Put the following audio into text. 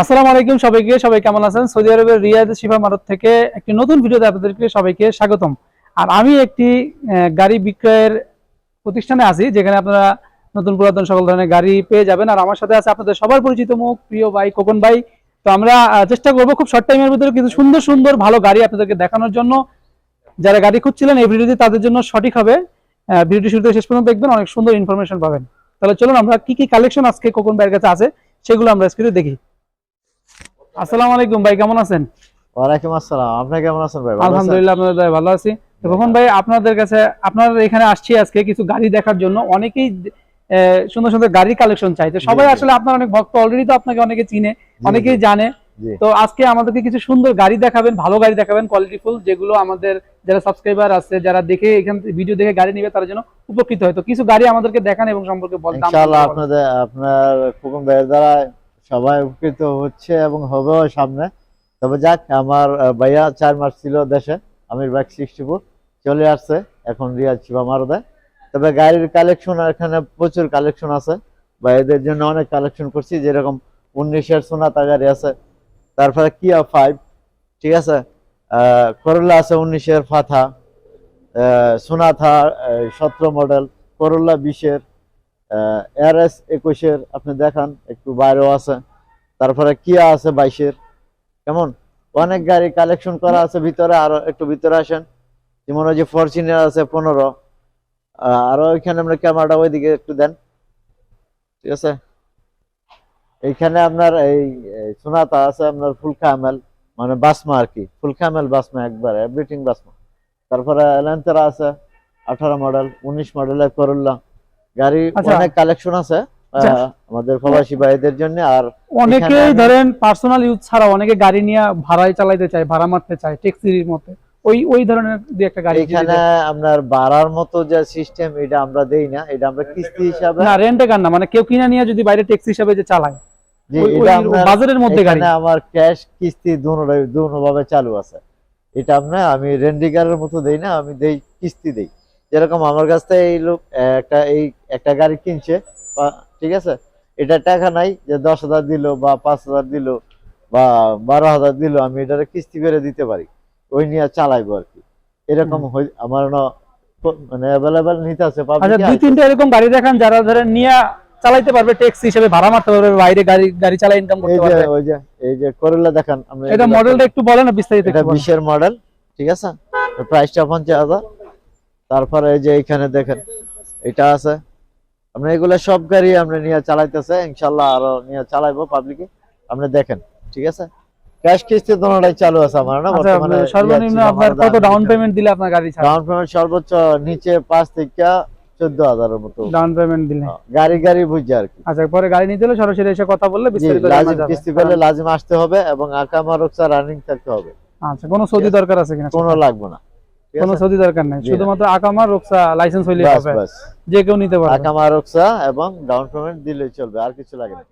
আসসালামু আলাইকুম সবাইকে, সবাই কেমন আছেন? সৌদি আরবের রিয়াদ শিফা মারত থেকে একটি নতুন ভিডিওতে আপনাদেরকে সবাইকে স্বাগতম। আর আমি একটি গাড়ি বিক্রয়ের প্রতিষ্ঠানে আছি, যেখানে আপনারা নতুন পুরাতন সকল ধরনের গাড়ি পেয়ে যাবেন। আর আমার সাথে আছে আপনাদের সবার পরিচিত মুখ, প্রিয় ভাই কোকন ভাই। তো আমরা চেষ্টা করব খুব শর্ট টাইমের ভিতরে কিছু সুন্দর সুন্দর, ভালো গাড়ি আপনাদেরকে দেখানোর জন্য। যারা গাড়ি খুঁজছিলেন এই ভিডিওটি, তাদের জন্য সঠিক হবে। ভিডিওটি শুরু থেকে শেষ পর্যন্ত দেখবেন, অনেক সুন্দর ইনফরমেশন পাবেন। তাহলে চলুন, আমরা কি কি কালেকশন আজকে কোকন ভাইয়ের কাছে আছে, সেগুলো আমরা স্ক্রিনে দেখি। আসসালামু আলাইকুম ভাই কেমন আছেন? ওয়ালাইকুম আসসালাম। আপনি কেমন আছেন ভাই? আলহামদুলিল্লাহ আপনাদের ভালো আছি। তো কখন ভাই আপনাদের কাছে আপনার এখানে আসছি আজকে কিছু গাড়ি দেখার জন্য। অনেকেই সুন্দর সুন্দর গাড়ির কালেকশন চাই তো সবাই। আসলে আপনার অনেক ভক্ত অলরেডি তো আপনাকে অনেকে চিনে অনেকেই জানে। তো আজকে আমাদেরকে কিছু সুন্দর গাড়ি দেখাবেন ভালো গাড়ি দেখাবেন কোয়ালিটিফুল যেগুলো আমাদের যারা সাবস্ক্রাইবার আছে যারা দেখে এখান ভিডিও দেখে গাড়ি নেবে তার জন্য উপকৃত হয়। তো কিছু গাড়ি আমাদেরকে দেখান এবং সম্পর্কে ইনশাআল্লাহ আপনাদের আপনার ভাইয়ের দ্বারা সবাই উপকৃত হচ্ছে এবং হবেও সামনে। তবে যাক, আমার ভাইয়া চার মাস ছিল দেশে, আমির সিক্সটি ফোর চলে আসছে, এখন রিয়াজ শিবা মারদে। তবে গাড়ির কালেকশন এখানে প্রচুর কালেকশন আছে। ভাইদের জন্য অনেক কালেকশন করছি, যেরকম উনিশের সোনাতা গাড়ি আছে, তারপরে কিয়া ফাইভ ঠিক আছে? করোলা আছে উনিশের, ফাথা সোনাথা সতেরো মডেল করোলা বিশের এর এস একুশের আপনি দেখান, একটু বাইরেও আছে। তারপরে কিয়া আছে বাইশের। কেমন? অনেক গাড়ি কালেকশন করা আছে, ভিতরে আরও একটু ভিতরে আসেন। যেমন ওই যে ফরচুনার আছে পনেরো। আরও ওইখানে আমরা ক্যামেরাটা ওইদিকে একটু দেন। ঠিক আছে? এইখানে আপনার এই সোনাতা আছে, আপনার ফুল ক্যামেল মানে বাসমা আর কি। ফুল ক্যামেল বাসমা একবার এভরিথিং বাসমা তারপরে ল্যান্সারা আছে, আঠারো মডেল উনিশ মডেলের করল্লা গাড়ি আচ্ছা। অনেক কালেকশন আছে আচ্ছা। আমাদের প্রবাসী ভাইদের জন্য আর অনেকেই ধরেন পার্সোনাল ইউজ ছাড়া অনেকে গাড়ি নিয়ে ভাড়ায় চালাইতে চায় ভাড়া মারতে চায় ট্যাক্সির মতে। ওই ওই ধরনের দুই একটা গাড়ি এখানে আপনার বাড়ার মতো যে সিস্টেম এটা আমরা দেই না এটা আমরা কিস্তি হিসাবে না রেন্টে গান না মানে কেউ কিনে নিয়ে যদি বাইরে ট্যাক্সি হিসাবে যে চালায় যে এটা বাজারের মধ্যে গাড়ি। আমার ক্যাশ কিস্তি দুটো ভাবে চালু আছে। এটা আমরা আমি রেন্ডিকারের মতো দেই না আমি দেই কিস্তি দেই। যেরকম আমার কাছ থেকে এই লোক একটা এই একটা গাড়ি কিনছে বা- ঠিক আছে? এটা টাকা নাই যে দশ হাজার দিল বা পাঁচ হাজার দিল বা বারো হাজার দিল আমি এটারে কিস্তি করে দিতে পারি। ওই নিয়ে চালাইবো আর কি। এরকম আমার না মানে অ্যাভেলেবেল নিতে আছে আচ্ছা দুই তিনটা এরকম গাড়ি দেখান যারা ধরেন নিয়ে চালাইতে পারবে ট্যাক্সি হিসেবে ভাড়া মারতে পারবে বাইরে গাড়ি গাড়ি চালাই ইনকাম করতে পারবে। ওই যে এই যে করলা দেখান আমরা এটা মডেলটা একটু বলেন না বিস্তারিত এটা। বিশের মডেল ঠিক আছে? প্রাইসটা পঞ্চাশ হাজার। তারপরে এই যে এখানে দেখেন এটা আছে। আমরা এগুলো সব গাড়ি আমরা নিয়ে চালাইতেছে ইনশাল্লাহ আরও নিয়ে চালাইবো পাবলিকে আপনি দেখেন ঠিক আছে? ক্যাশ কিস্তি দোনোটাই চালু আছে আমার না? আচ্ছা সর্বনিম্ন আপনার কত ডাউন পেমেন্ট দিলে আপনার গাড়ি ডাউন পেমেন্ট সর্বোচ্চ নিচে পাঁচ থেকে চোদ্দ হাজারের মতো। ডাউন পেমেন্ট দিলে। গাড়ি গাড়ি বুঝছে আর কি। আচ্ছা পরে গাড়ি নিতে হলে সরাসরি এসে কথা বললে বিস্তারিত লাজিম কিস্তি পেলে লাজিম আসতে হবে এবং আকামা রোকসা রানিং থাকতে হবে। আচ্ছা কোনো সৌদি দরকার আছে কিনা? কোনো লাগবে না। কোনো সৌদি দরকার নাই। শুধুমাত্র আকামা রোকসা লাইসেন্স হইলে হবে। যে কেউ নিতে পারবে। আকামা রোকসা এবং ডাউন পেমেন্ট দিলেই চলবে আর কিছু লাগে না।